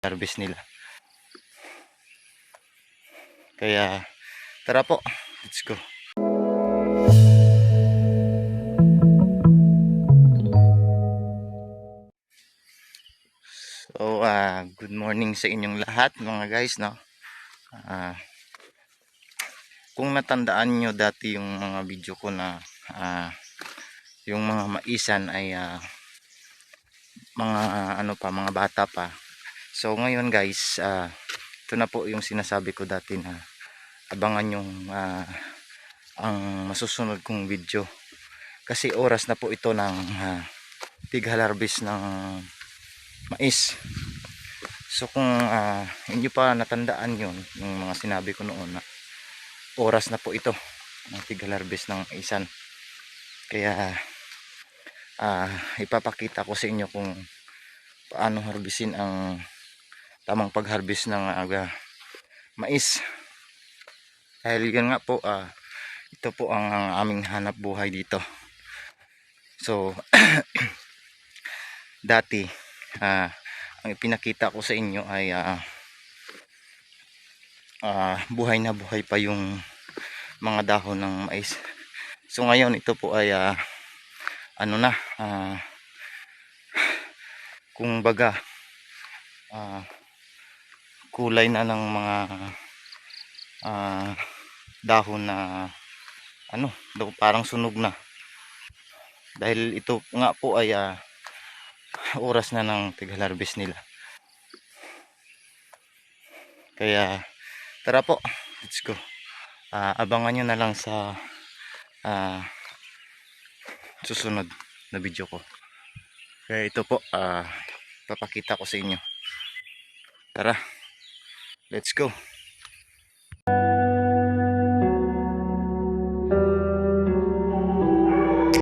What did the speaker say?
harvest nila. Kaya tara po, let's go. So, ah, good morning sa inyong lahat mga guys, no? Ah, kung natandaan nyo dati yung mga video ko na ah, yung mga maisan ay ah, mga ano pa, mga bata pa. So ngayon guys, ah, ito na po yung sinasabi ko dati na abangan yung ah, ang masusunod kong video. Kasi oras na po ito ng uh, harvest ng mais. So kung ah, hindi pa natandaan yun, yung mga sinabi ko noon na oras na po ito ng harvest ng isan. Kaya ah, ipapakita ko sa inyo kung paano harbisin ang tamang pag-harvest ng aga mais. Dahil yun nga po, ah, ito po ang, ang aming hanap buhay dito. So, dati, ah, ang ipinakita ko sa inyo ay ah, ah, buhay na buhay pa yung mga dahon ng mais. So ngayon ito po ay ah, ano na ah, kung baga ah, kulay na ng mga ah, dahon na ano parang sunog na. Dahil ito nga po ay ah, oras na ng tigharvest nila. Kaya tara po let's go. Ah, abangan nyo na lang sa ah, susunod na video ko. Kaya ito po ah, papakita ko sa inyo. Tara let's go